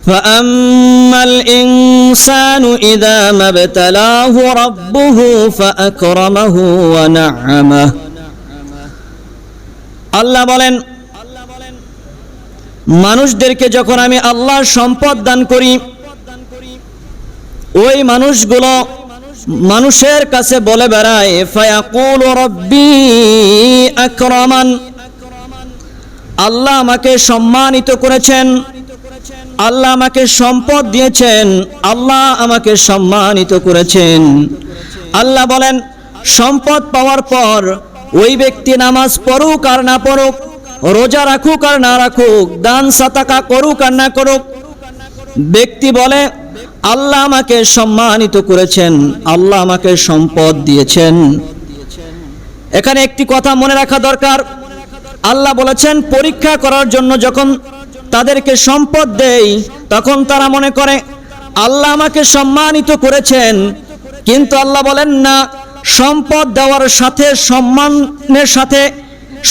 فأما الإنسان إذا ما ابتلاه ربه فأكرمه ونعمه আল্লাহ বলেন মানুষদেরকে যখন আমি আল্লাহর সম্পদ দান করি ওই মানুষগুলো মানুষের কাছে বলে বেড়ায় ফায়াকুল রব্বি আকরামান আল্লাহ আমাকে সম্মানিত করেছেন আল্লাহ আমাকে সম্পদ দিয়েছেন, আল্লাহ আমাকে সম্মানিত করেছেন। আল্লাহ বলেন, সম্পদ পাওয়ার পর ওই ব্যক্তি নামাজ পড়ুক আর না পড়ুক, রোজা রাখুক আর না রাখুক, দান সাতাকা করুক আর না করুক, ব্যক্তি বলে, আল্লাহ আমাকে সম্মানিত করেছেন, আল্লাহ আমাকে সম্পদ দিয়েছেন। এখানে একটি কথা মনে রাখা দরকার। আল্লাহ বলেছেন, পরীক্ষা করার জন্য যখন তাদেরকে সম্পদ দেই, তখন তারা মনে করে, আল্লাহ আমাকে সম্মানিত করেছেন। কিন্তু আল্লাহ বলেন না, সম্পদ দেওয়ার সাথে সম্মানের সাথে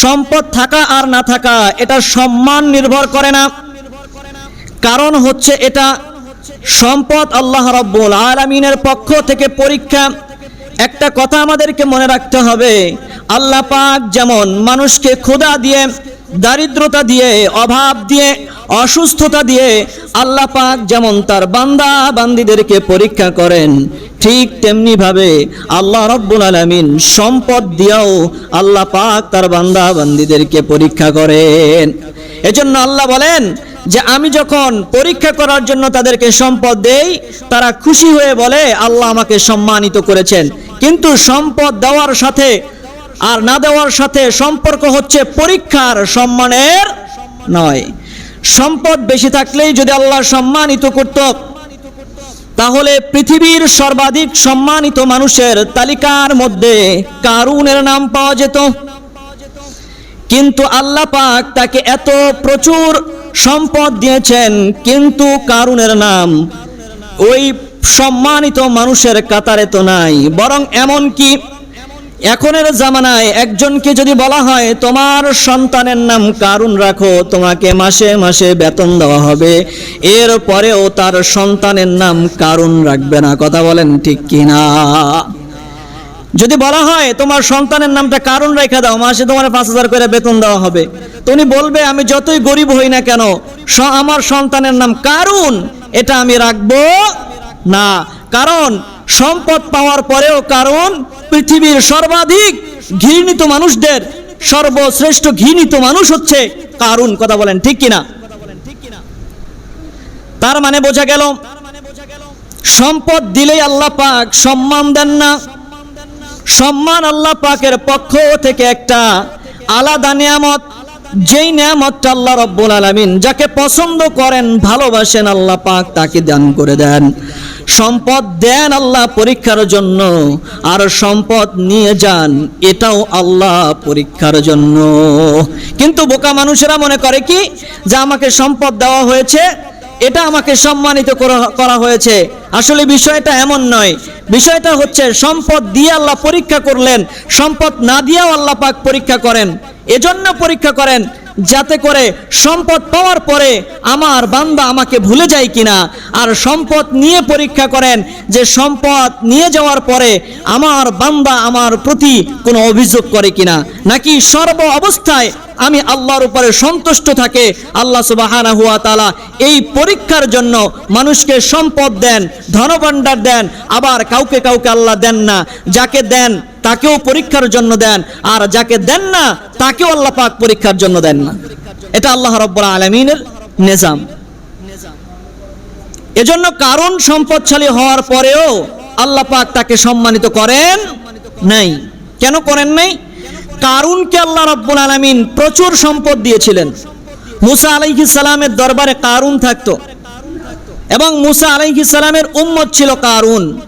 সম্পদ থাকা আর না থাকা, এটা সম্মান নির্ভর করে না। কারণ হচ্ছে এটা সম্পদ আল্লাহ রব্বুল আলমিনের পক্ষ থেকে পরীক্ষা। একটা কথা আমাদেরকে মনে রাখতে হবে, আল্লাহ পাক যেমন মানুষকে ক্ষুধা দিয়ে দারিদ্রতা দিয়ে, অভাব দিয়ে, অসুস্থতা দিয়ে আল্লাহ পাক যেমন তার বান্দা বান্দিদেরকে পরীক্ষা করেন, ঠিক তেমনি ভাবে আল্লাহ রব্বুল আলমিন সম্পদ দিয়েও আল্লাহ পাক তার বান্দা বান্দিদেরকে পরীক্ষা করেন। এজন্য আল্লাহ বলেন যে আমি যখন পরীক্ষা করার জন্য তাদেরকে সম্পদ দেই, তারা খুশি হয়ে বলে, আল্লাহ আমাকে সম্মানিত করেছেন। কিন্তু সম্পদ দেওয়ার সাথে আর না দেওয়ার সাথে সম্পর্ক হচ্ছে পরীক্ষার সম্মানের নয়। সম্পদ বেশি থাকলেই যদি আল্লাহ সম্মানিত করত, তাহলে পৃথিবীর সর্বাধিক সম্মানিত মানুষের তালিকার মধ্যে কারুনের নাম পাওয়া যেত। কিন্তু আল্লাহ পাক তাকে এত প্রচুর সম্পদ দিয়েছেন, কিন্তু কারুনের নাম ওই সম্মানিত মানুষের কাতারে তো নাই। বরং এমন কি এখনের জামানায় একজনকে যদি বলা হয়, তোমার সন্তানের নাম কারুন রাখো, তোমাকে মাসে মাসে বেতন দেওয়া হবে। এর পরেও তার সন্তানের নাম কারুন রাখবে না। কথা বলেন ঠিক কিনা? যদি বলা হয়, তোমার সন্তানের নামটা কারণ রেখে দাও, মাসে তোমার পাঁচ হাজার করে বেতন দেওয়া হবে। তুমি বলবে, আমি যতই গরিব হই না কেন আমার সন্তানের নাম কারুন, এটা আমি রাখব না। কারণ সম্পদ পাওয়ার পরেও কারণ পৃথিবীর সর্বাধিক ঘৃণিত মানুষদের সর্বশ্রেষ্ঠ ঘৃণিত মানুষ হচ্ছে কারুন, কথা বলেন ঠিক কিনা? তার মানে বোঝা গেল, সম্পদ দিলেই আল্লাহ পাক সম্মান দেন না। সম্মান আল্লাহ পাকের পক্ষ থেকে একটা আলাদা নিয়ামত যেই নিয়ামতটা আল্লাহ রব্বুল আলামিন যাকে পছন্দ করেন, ভালোবাসেন, আল্লাহ পাক তাকে দান করে দেন। সম্পদ দেন আল্লাহ পরীক্ষার জন্য, আর সম্পদ নিয়ে যান, এটাও আল্লাহ পরীক্ষার জন্য। কিন্তু বোকা মানুষেরা মনে করে কি? যে আমাকে সম্পদ দেওয়া হয়েছে, এটা আমাকে সম্মানিত করা- হয়েছে। আসলে বিষয়টা এমন নয়। বিষয়টা হচ্ছে, সম্পদ দিয়ে আল্লাহ পরীক্ষা করলেন, সম্পদ না দিয়েও আল্লাহ পাক পরীক্ষা করেন। এজন্য পরীক্ষা করেন যাতে করে সম্পদ পাওয়ার পরে আমার বান্দা আমাকে ভুলে যায় কিনা। আর সম্পদ নিয়ে পরীক্ষা করেন যে সম্পদ নিয়ে যাওয়ার পরে আমার বান্দা আমার প্রতি কোনো অভিযোগ করে কিনা। নাকি সর্ব অবস্থায় আমি আল্লাহর উপরে সন্তুষ্ট থাকে, আল্লাহ সুবাহানা হুয়া তালা এই পরীক্ষার জন্য মানুষকে সম্পদ দেন, ধনভাণ্ডার দেন, আবার কাউকে কাউকে আল্লাহ দেন না। যাকে দেন তাকেও পরীক্ষার জন্য দেন, আর যাকে দেন না, তাকেও আল্লাহ পাক পরীক্ষার জন্য দেন না। এটা আল্লাহ রব্বুল আলমিনের নিজাম। এজন্য কারণ সম্পদশালী হওয়ার পরেও আল্লাহ পাক তাকে সম্মানিত করেন নাই। কেন করেন নাই? কারুনকে আল্লাহ রব্বুল আলমিন প্রচুর সম্পদ দিয়েছিলেন। মুসা সালামের দরবারে কারুন থাকতো। এবং মুসা সালামের উম্মত ছিল কারুন।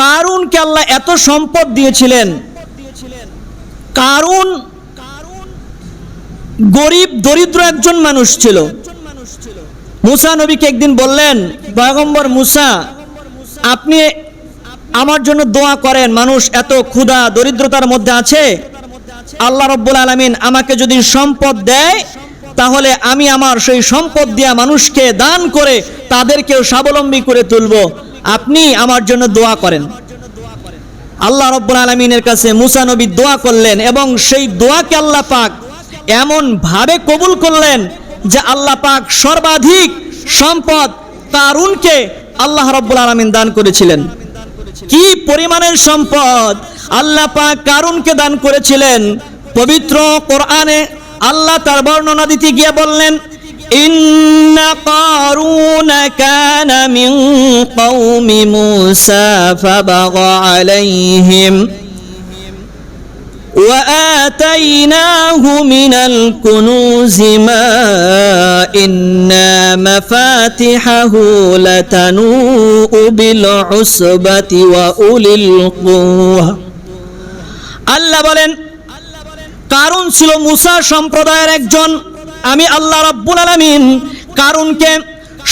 কারুনকে আল্লাহ এত সম্পদ দিয়েছিলেন? কারুন গরিব, দরিদ্র একজন মানুষ ছিল। মুসা নবীকে একদিন বললেন, পয়গম্বর মুসা, আপনি আমার জন্য দোয়া করেন, মানুষ এত ক্ষুধা, দরিদ্রতার মধ্যে আছে। আল্লাহ রব্বুল আলমিন আমাকে যদি সম্পদ দেয়, তাহলে আমি আমার সেই সম্পদ দিয়া মানুষকে দান করে তাদেরকেও স্বাবলম্বী করে তুলব। আপনি আমার জন্য দোয়া করেন। আল্লাহ রব্বুল আলমিনের কাছে মুসা নবী দোয়া করলেন এবং সেই দোয়াকে আল্লাহ পাক এমন ভাবে কবুল করলেন যে আল্লাহ পাক সর্বাধিক সম্পদ তারুণকে আল্লাহ রব্বুল আলমিন দান করেছিলেন। কি পরিমাণের সম্পদ আল্লাহ পাক কারুনকে দান করেছিলেন? পবিত্র কোরআনে আল্লাহ তার বর্ণনা দিতে গিয়ে বললেন إن قارون كان من قوم موسى فبغى عليهم وآتيناه من الكنوز ما إن مفاتحه لتنوء بالعصبة وأولي القوة আল্লাহ বলেন কারণ ছিল মুসা সম্প্রদায়ের একজন আমি আল্লাহ রাব্বুল আলামিন কারুনকে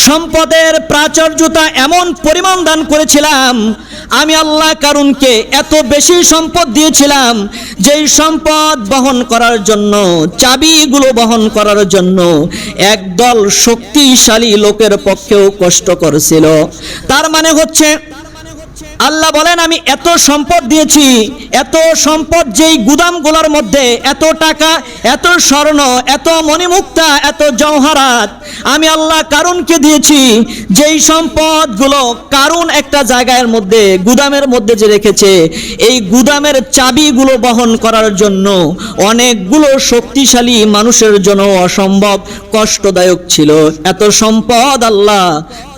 সম্পদের প্রাচুর্যতা এমন পরিমাণ দান করেছিলাম, আমি আল্লাহ কারুনকে এত বেশি সম্পদ দিয়েছিলাম যেই সম্পদ বহন করার জন্য, চাবিগুলো বহন করার জন্য একদল শক্তিশালী লোকের পক্ষেও কষ্টকর ছিল তার মানে হচ্ছে আল্লাহ বলেন, আমি এত সম্পদ দিয়েছি, এত সম্পদ যেই গুদামগুলোর মধ্যে, এত টাকা, এত স্বর্ণ, এত মণিমুক্তা, এত জওহারাত, আমি আল্লাহ কারুনকে দিয়েছি, যেই সম্পদগুলো কারুন একটা জায়গার মধ্যে, গুদামের মধ্যে যে রেখেছে, এই গুদামের চাবিগুলো বহন করার জন্য অনেকগুলো শক্তিশালী মানুষের জন্য অসম্ভব কষ্টদায়ক ছিল। এত সম্পদ আল্লাহ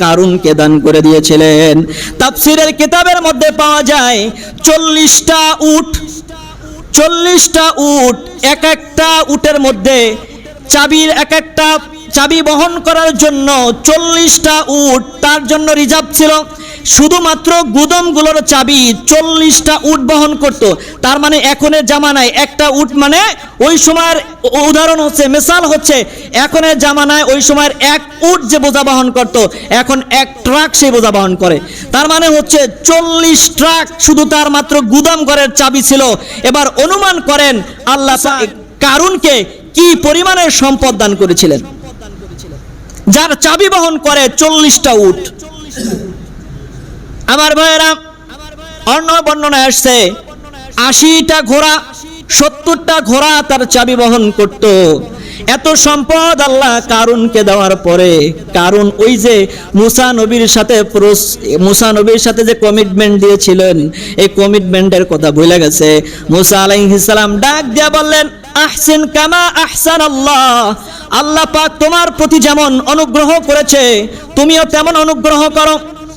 কারুনকে দান করে দিয়েছিলেন। তাফসিরের কিতাবের মধ্যে পাওয়া যায় চল্লিশটা উট। চল্লিশটা উট, এক একটা উটের মধ্যে চাবির এক একটা চাবি বহন করার জন্য চল্লিশটা উট, তার জন্য রিজার্ভ ছিল শুধুমাত্র গুদমগুলোর চাবি চল্লিশটা উট বহন করত। তার মানে এখনের জামানায় একটা উট মানে ওই সময়ের উদাহরণ হচ্ছে মেসাল হচ্ছে এখনের জামানায় ওই সময়ের এক উট যে বোঝা বহন করত এখন এক ট্রাক সেই বোঝা বহন করে। তার মানে হচ্ছে চল্লিশ ট্রাক শুধু তার মাত্র গুদাম ঘরের চাবি ছিল। এবার অনুমান করেন আল্লাহ কারুনকে কি পরিমাণের সম্পদ দান করেছিলেন? যার চাবি বহন করে চল্লিশটা উট। আমার ভাইয়েরা, অন্য বর্ণনায় আসছে, আশিটা ঘোড়া, সত্তরটা ঘোড়া তার চাবি বহন করত। এত সম্পদ আল্লাহ কারুনকে দেওয়ার পরে কারণ ওই যে মুসা নবীর সাথে মুসা নবীর সাথে যে কমিটমেন্ট দিয়েছিলেন, এই কমিটমেন্টের কথা ভুলে গেছে। মুসা আলাইহিসালাম ডাক দিয়া বললেন, আহসিন কামা আহসান আল্লাহ আল্লাহ পাক তোমার প্রতি যেমন অনুগ্রহ করেছে, তুমিও তেমন অনুগ্রহ করো।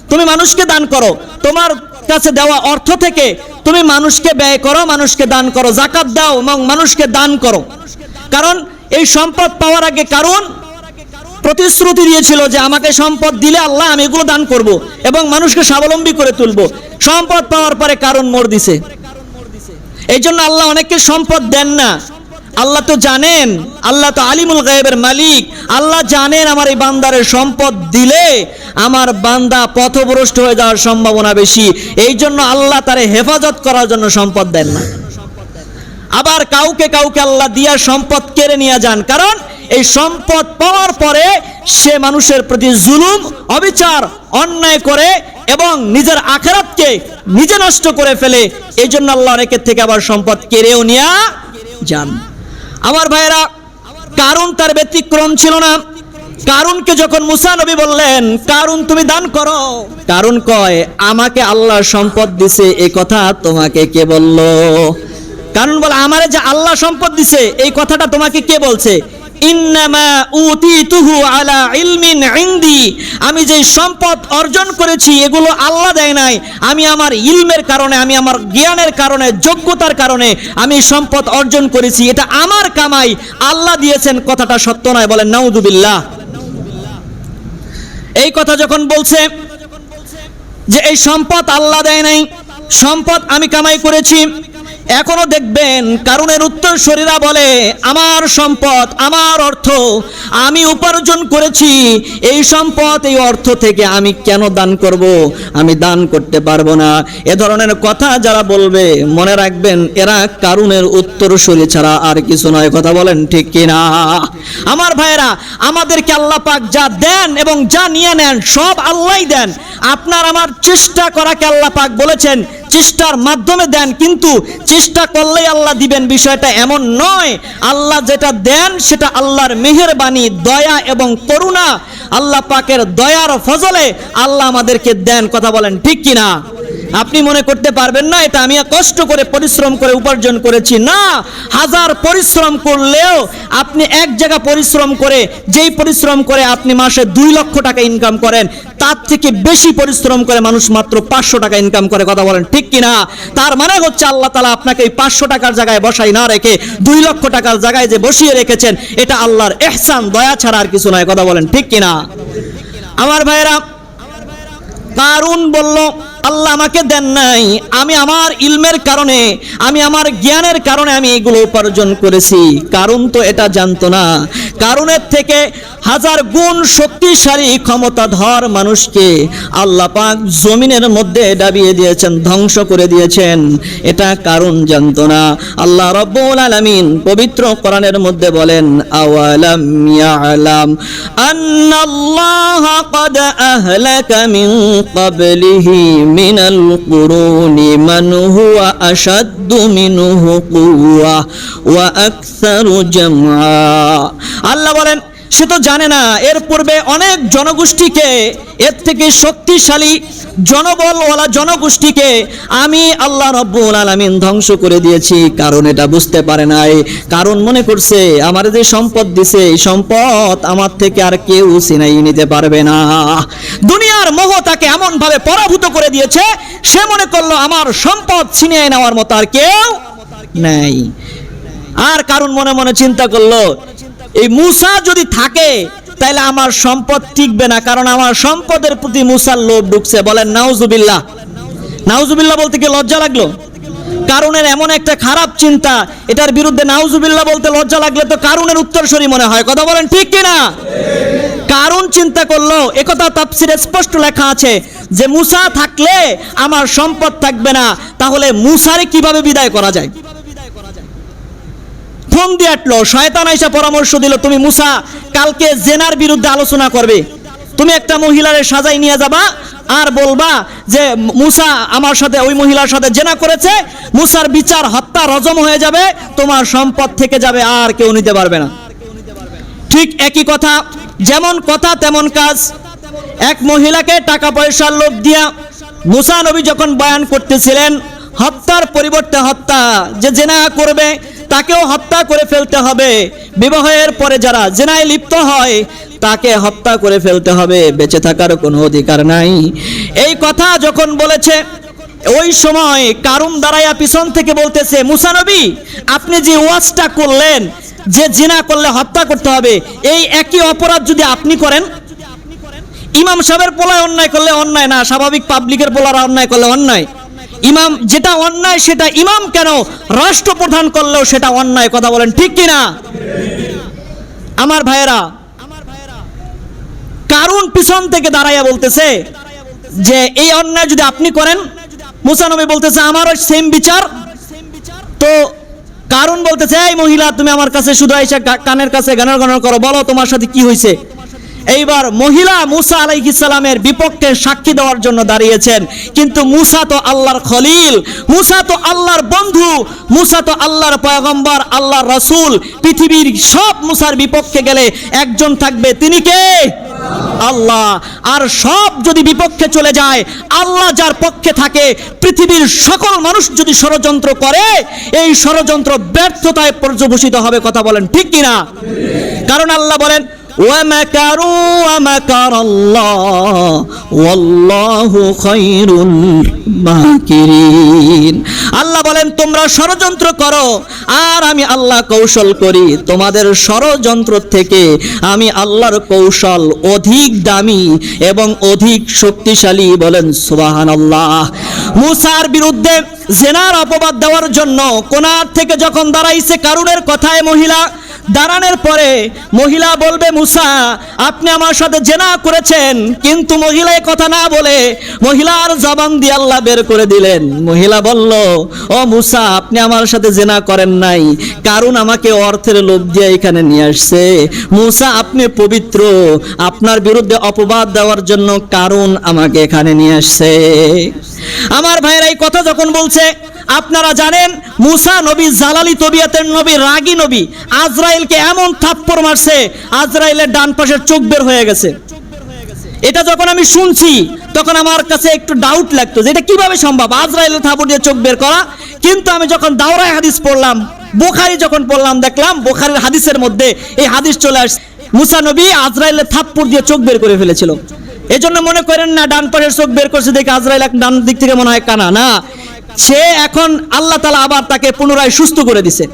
তুমি মানুষকে দান করো। তোমার কাছে দেওয়া অর্থ থেকে তুমি মানুষকে ব্যয় করো, মানুষকে দান করো। জাকাত দাও এবং মানুষকে দান করো। কারণ এই সম্পদ পাওয়ার আগে কারণ প্রতিশ্রুতি দিয়েছিল যে আমাকে সম্পদ দিলে আল্লাহ আমি এগুলো দান করব এবং মানুষকে স্বাবলম্বী করে তুলব। সম্পদ পাওয়ার পরে কারণ মোড় দিছে। এই জন্য আল্লাহ অনেককে সম্পদ দেন না। আল্লাহ তো জানেন, আল্লাহ তো আলিমুল গায়েবের মালিক। আল্লাহ জানেন আমার এই বান্দারের সম্পদ দিলে আমার বান্দা পথভ্রষ্ট হয়ে যাওয়ার সম্ভাবনা বেশি। এই জন্য আল্লাহ তারে হেফাজত করার জন্য সম্পদ দেন না। আবার কাউকে কাউকে আল্লাহ দিয়া সম্পদ কেড়ে নিয়ে যান। কারণ এই সম্পদ পাওয়ার পরে সে মানুষের প্রতি জুলুম, অবিচার, অন্যায় করে এবং নিজের আখেরাতকে নিজে নষ্ট করে ফেলে। এই জন্য আল্লাহ অনেকের থেকে আবার সম্পদ কেড়েও নিয়ে যান। আমার ভাইয়েরা কারণ তার ব্যতিক্রম ছিল না। কারণকে যখন মুসা নবী বললেন কারণ তুমি দান করো। কারণ কয়, আমাকে আল্লাহ সম্পদ দিছে এই কথা তোমাকে কে বলল? কারণ বলে, আমারে যে আল্লাহ সম্পদ দিছে, এই কথাটা তোমাকে কে বলছে? আলা আমি যে সম্পদ অর্জন করেছি, এগুলো আল্লাহ দেয় নাই। আমি আমার ইলমের কারণে, আমি আমার জ্ঞানের কারণে, যোগ্যতার কারণে আমি সম্পদ অর্জন করেছি। এটা আমার কামাই। আল্লাহ দিয়েছেন, কথাটা সত্য নয়, বলেন নাউদুবিল্লাহ এই কথা যখন বলছে যে এই সম্পদ আল্লাহ দেয় নাই, সম্পদ আমি কামাই করেছি এখনও দেখবেন কারণের উত্তর শরীরা বলে, আমার সম্পদ, আমার অর্থ আমি উপার্জন করেছি, এই সম্পদ, এই অর্থ থেকে আমি কেন দান করব? আমি দান করতে পারব না। এ ধরনের কথা যারা বলবে, মনে রাখবেন, এরা কারণের উত্তর শরী ছাড়া আর কিছু নয়। কথা বলেন ঠিক কিনা? আমার ভাইয়েরা, আমাদেরকে আল্লাহ পাক যা দেন এবং যা নিয়ে নেন, সব আল্লাহই দেন। আপনার আমার চেষ্টা করাকে আল্লাহ পাক বলেছেন চেষ্টার মাধ্যমে দেন, কিন্তু চেষ্টা করলেই আল্লাহ দিবেন বিষয়টা এমন নয়। আল্লাহ যেটা দেন, সেটা আল্লাহর মেহেরবানি, দয়া এবং করুণা। আল্লাহ পাকের দয়ার ফজলে আল্লাহ আমাদেরকে দেন, কথা বলেন ঠিক কিনা? আপনি মনে করতে পারবেন না, এটা আমি কষ্ট করে পরিশ্রম করে উপার্জন করেছি না। হাজার পরিশ্রম করলেও আপনি এক জায়গা পরিশ্রম করে, যেই পরিশ্রম করে আপনি মাসে দুই লক্ষ টাকা ইনকাম করেন, তার থেকে বেশি পরিশ্রম করে মানুষ মাত্র পাঁচশো টাকা ইনকাম করে, কথা বলেন ঠিক কিনা? তার মানে হচ্ছে আল্লাহ তালা আপনাকে এই পাঁচশো টাকার জায়গায় বসাই না রেখে, দুই লক্ষ টাকার জায়গায় যে বসিয়ে রেখেছেন, এটা আল্লাহর এহসান দয়া ছাড়া আর কিছু নয় কথা বলেন ঠিক কিনা? আমার ভাইয়েরা, কারুন বলল আল্লাহ আমাকে দেন নাই আমি আমার ইলমের কারণে আমি আমার জ্ঞানের কারণে আমি এগুলো উপার্জন করেছি কারণ তো এটা জানতো না কারণের থেকে হাজার গুণ শক্তিশালী ক্ষমতাধর মানুষকে আল্লাহ পাক জমিনের মধ্যে ডাবিয়ে দিয়েছেন ধ্বংস করে দিয়েছেন এটা কারণ জানতো না আল্লাহ রব্বুল আলামিন পবিত্র কোরআনের মধ্যে বলেন আওয়ালাম ইয়ালাম আন্নাল্লাহ قد أهلك من قبله من القرون من هو أشد منه قوة وأكثر جمعا আল্লাহ বলেন সে তো জানে না। এর পূর্বে অনেক জনগোষ্ঠীকে, এর থেকে শক্তিশালী জনবলওয়ালা জনগোষ্ঠীকে আমি আল্লাহ রব্বুল আলামিন ধ্বংস করে দিয়েছি। কারণ এটা বুঝতে পারে নাই। কারণ মনে করছে, আমার যে সম্পদ দিছে, এই সম্পদ আমার থেকে আর কেউ চিনাই নিতে পারবে না। দুনিয়ার মোহ তাকে এমন ভাবে পরাভূত করে দিয়েছে, সে মনে করল আমার সম্পদ ছিনিয়ে নেওয়ার মতো আর কেউ নাই। আর কারণ মনে মনে চিন্তা করল এই মুসা যদি থাকে তাহলে আমার সম্পদ টিকবে না, কারণ আমার সম্পদের প্রতি মুসার লোভ ঢুকছে। বলেন, নাউজুবিল্লাহ। নাউজুবিল্লাহ বলতে কি লজ্জা লাগল? কারণের এমন একটা খারাপ চিন্তা, এটার বিরুদ্ধে নাউজুবিল্লাহ বলতে লজ্জা লাগলে তো কারণের উত্তরসূরি মনে হয়। কথা বলেন ঠিক কিনা? কারণ চিন্তা করল একথা তাফসিরে স্পষ্ট লেখা আছে যে মুসা থাকলে আমার সম্পদ থাকবে না, তাহলে মুসারে কীভাবে বিদায় করা যায়? ফোন দিয়ে আটলো। শয়তান আইসা পরামর্শ দিল, তুমি মুসা, কালকে জেনার বিরুদ্ধে আলোচনা করবে। তুমি একটা মহিলারে সাজাই নিয়ে যাবা আর বলবা যে, মুসা আমার সাথে, ওই মহিলার সাথে জেনা করেছে, মুসার বিচার, হত্যা রজম হয়ে যাবে, তোমার সম্পদ থেকে যাবে, আর কেউ নিতে পারবে না। ঠিক একই কথা, যেমন কথা তেমন কাজ। এক মহিলাকে টাকা পয়সার লোভ দিয়া মুসা নবী যখন বয়ান করতেছিলেন হত্যার পরিবর্তে হত্যা যে জেনা করবে, তাকেও হত্যা করে ফেলতে হবে। বিবাহের পরে যারা জেনায় লিপ্ত হয়, তাকে হত্যা করে ফেলতে হবে। বেঁচে থাকার কোনো অধিকার নাই। এই কথা যখন বলেছে, ওই সময় কারুম দাঁড়াইয়া পিছন থেকে বলতেছে মুসানবী আপনি যে ওয়াজটা করলেন, যে জিনা করলে হত্যা করতে হবে, এই একই অপরাধ যদি আপনি করেন, ইমাম সাহেবের পোলায় অন্যায় করলে অন্যায় না, স্বাভাবিক পাবলিকের পোলারা অন্যায় করলে অন্যায়। ইমাম যেটা অন্যায়, সেটা ইমাম কেন রাষ্ট্রপ্রধান করলেও সেটা অন্যায় কথা বলেন, ঠিক কিনা? আমার ভাইয়েরা কারণ পিছন থেকে দাঁড়াইয়া বলতেছে যে এই অন্যায় যদি আপনি করেন মুসানবী বলতেছে, আমারও সেম বিচার। তো কারণ বলতেছে, এই মহিলা, তুমি আমার কাছে শুধু আইসা কানের কাছে গানের গানের করো, বলো তোমার সাথে কি হয়েছে এইবার মহিলা মুসা আলাইহিস সালামের বিপক্ষে সাক্ষী দেওয়ার জন্য দাঁড়িয়েছেন। কিন্তু মুসা তো আল্লাহর খলিল, মুসা তো আল্লাহর বন্ধু, মুসা তো আল্লাহর পয়গম্বর, আল্লাহর রসুল, পৃথিবীর সব মুসার বিপক্ষে গেলে একজন থাকবে, তিনি কে? আল্লাহ। আর সব যদি বিপক্ষে চলে যায়, আল্লাহ যার পক্ষে থাকে, পৃথিবীর সকল মানুষ যদি ষড়যন্ত্র করে, এই ষড়যন্ত্র ব্যর্থতায় পর্যবসিত হবে, কথা বলেন ঠিক কিনা? কারণ আল্লাহ বলেন ومكروا ومكر الله والله خير الماكرين আল্লাহ বলেন তোমরা ষড়যন্ত্র করো আর আমি আল্লাহ কৌশল করি তোমাদের ষড়যন্ত্র থেকে আমি আল্লাহর কৌশল অধিক দামি এবং অধিক শক্তিশালী বলেন সুবাহান আল্লাহ মুসার বিরুদ্ধে জেনার অপবাদ দেওয়ার জন্য কোনার থেকে যখন দাঁড়াইছে কারুনের কথায় মহিলা দাঁড়ানোর পরে মহিলা বলবে, মুসা, আপনি আমার সাথে জেনা করেছেন, কিন্তু মহিলা কথা না বলে মহিলার জবান দিয়ে আল্লাহ বের করে দিলেন। মহিলা বলল, ও মুসা, আপনি আমার সাথে জেনা করেন নাই, কারণ আমাকে অর্থের লোভ দিয়ে এখানে নিয়ে আসছে। মুসা, আপনি পবিত্র, আপনার বিরুদ্ধে অপবাদ দেওয়ার জন্য কারণ আমাকে এখানে নিয়ে আসছে। আমার ভাইয়ের, এই কথা যখন বলছে আপনারা জানেন, মুসা নবী, জালালি তবিয়াতের নবী, রাগী নবী, আজরাইলকে এমন থাপ্পড় মারছে, আজরাইলের ডান পাশের চোখ বের হয়ে গেছে। এটা যখন আমি শুনছি, তখন আমার কাছে একটু ডাউট লাগতো যে এটা কীভাবে সম্ভব? আজরাইলের থাপড় দিয়ে চোখ বের করা। কিন্তু আমি যখন দাওরায় হাদিস পড়লাম, বোখারি যখন পড়লাম, দেখলাম বোখারির হাদিসের মধ্যে এই হাদিস চলে আসছে। মুসা নবী আজরাইলের থাপ্পড় দিয়ে চোখ বের করে ফেলেছিল। এই জন্য মনে করেন না, ডান পাশের চোখ বের করছে দেখে আজরাইল এক ডান দিক থেকে মনে হয় কানা। না সে এখন আল্লাহ তালা আবার তাকে পুনরায় সুস্থ করে দিছে।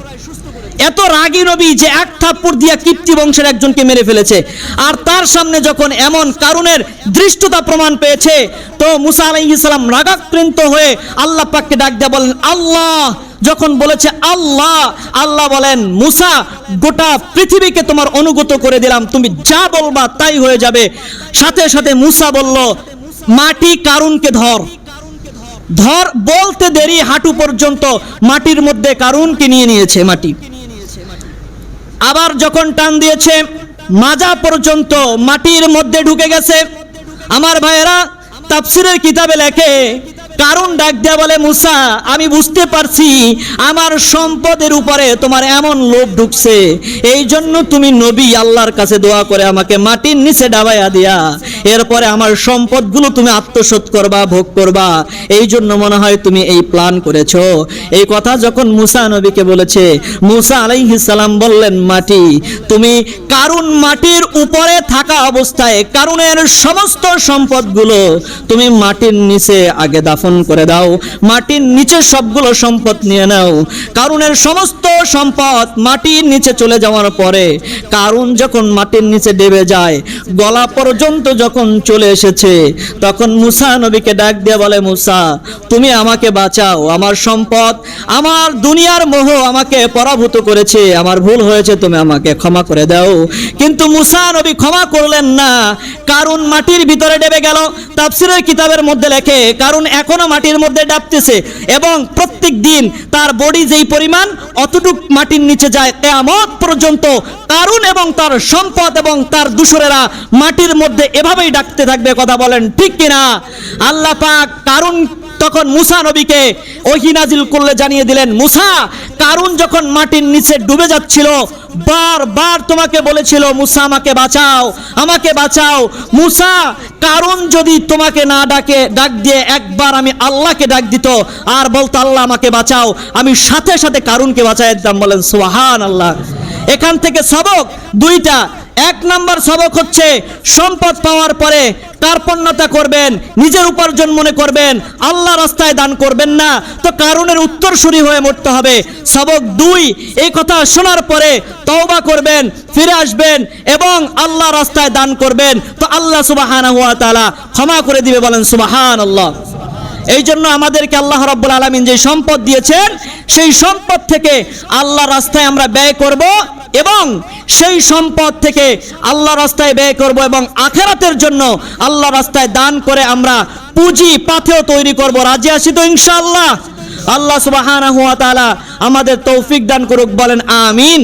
এত রাগী নবী যে এক থাপ্পড় দিয়া কীর্তি বংশের একজনকে মেরে ফেলেছে। আর তার সামনে যখন এমন কারণের দৃষ্টতা প্রমাণ পেয়েছে, তো মুসা আলাইহিসালাম রাগাক্রান্ত হয়ে আল্লাহ পাককে ডাক দেয়া বলেন, আল্লাহ! যখন বলেছে, আল্লাহ! আল্লাহ বলেন, মুসা, গোটা পৃথিবীকে তোমার অনুগত করে দিলাম। তুমি যা বলবা তাই হয়ে যাবে। সাথে সাথে মুসা বলল, মাটি কারুনকে ধর। ধর বলতে দেরি হাঁটু পর্যন্ত মাটির মধ্যে কারুন কারুনকে নিয়ে নিয়েছে মাটি। আবার যখন টান দিয়েছে, মাজা পর্যন্ত মাটির মধ্যে ঢুকে গেছে। আমার ভাইয়েরা তাফসিরের কিতাবে লেখে কারণ ডাক দেয়া বলে, মুসা, আমি বুঝতে পারছি আমার সম্পদের উপরে তোমার এমন লোভ ঢুকছে। এই জন্য তুমি নবী আল্লাহর কাছে দোয়া করে আমাকে মাটির নিচে ডাবাইয়া দিয়া, এরপরে আমার সম্পদগুলো তুমি আত্মসাৎ করবা, ভোগ করবা। এই জন্য মনে হয় তুমি এই প্ল্যান করেছ। এই কথা যখন মুসা নবীকে বলেছে, মুসা সালাম বললেন, মাটি, তুমি কারুন মাটির উপরে থাকা অবস্থায় কারুনের সমস্ত সম্পদগুলো তুমি মাটির নিচে আগে দাফন করে দাও। মাটির নিচে সবগুলো সম্পদ নিয়ে নাও। কারুনের সমস্ত সম্পদ মাটির নিচে চলে যাওয়ার পরে কারুন যখন মাটির নিচে ডেবে যায়, গলা পর্যন্ত যখন চলে এসেছে, তখন মুসা নবীকে ডাক দিয়ে বলে, মুসা, তুমি আমাকে বাঁচাও। আমার সম্পদ, আমার দুনিয়ার মোহ আমাকে পরাভূত করেছে। আমার ভুল হয়েছে, তুমি আমাকে ক্ষমা করে দাও। কিন্তু মুসা নবী ক্ষমা করলেন না। কারণ মাটির ভিতরে ডেবে গেল। তাফসিরের কিতাবের মধ্যে লেখে কারণ এখনও মাটির মধ্যে ডাবতেছে এবং প্রত্যেক দিন তার বডি যেই পরিমাণ, অতটুক মাটির নিচে যায় কেয়ামত পর্যন্ত কারুন এবং তার সম্পদ এবং তার দূষরেরা মাটির মধ্যে এভাবেই ডাকতে থাকবে, কথা বলেন ঠিক কিনা? আল্লাহ পাক কারণ তখন মুসা নবীকে ওহি নাজিল করলে জানিয়ে দিলেন, মুসা কারণ যখন মাটির নিচে ডুবে যাচ্ছিল, বারবার তোমাকে বলেছিল, মুসা, আমাকে বাঁচাও আমাকে বাঁচাও, মুসা কারণ যদি তোমাকে না ডাকে, ডাক দিয়ে একবার আমি আল্লাহকে ডাক দিত, আর বলতো, আল্লাহ, আমাকে বাঁচাও, আমি সাথে সাথে কারুনকে বাঁচাই দিতাম বলেন সোহান আল্লাহ এখান থেকে সবক দুইটা এক নাম্বার সবক হচ্ছে সম্পদ পাওয়ার পরে কার্পণ্যতা করবেন, নিজের উপার্জন মনে করবেন, আল্লাহ রাস্তায় দান করবেন না। তো কারণের উত্তরসূরি হয়ে মরতে হবে। সবক দুই, এই কথা শোনার পরে তওবা করবেন, ফিরে আসবেন এবং আল্লাহ রাস্তায় দান করবেন। তো আল্লাহ সুবাহানা হুয়া তাআলা ক্ষমা করে দিবে বলেন সুবাহান আল্লাহ এই জন্য আমাদেরকে আল্লাহ রাব্বুল আলামিন যে সম্পদ দিয়েছেন, সেই সম্পদ থেকে আল্লাহ রাস্তায় আমরা ব্যয় করব এবং সেই সম্পদ থেকে আল্লাহ রাস্তায় ব্যয় করব এবং আখেরাতের জন্য আল্লাহ রাস্তায় দান করে আমরা পুঁজি পাথেও তৈরি করব। রাজি আছি তো ইনশাআল্লাহ? আল্লাহ তাআলা আমাদের তৌফিক দান করুক, বলেন আমিন।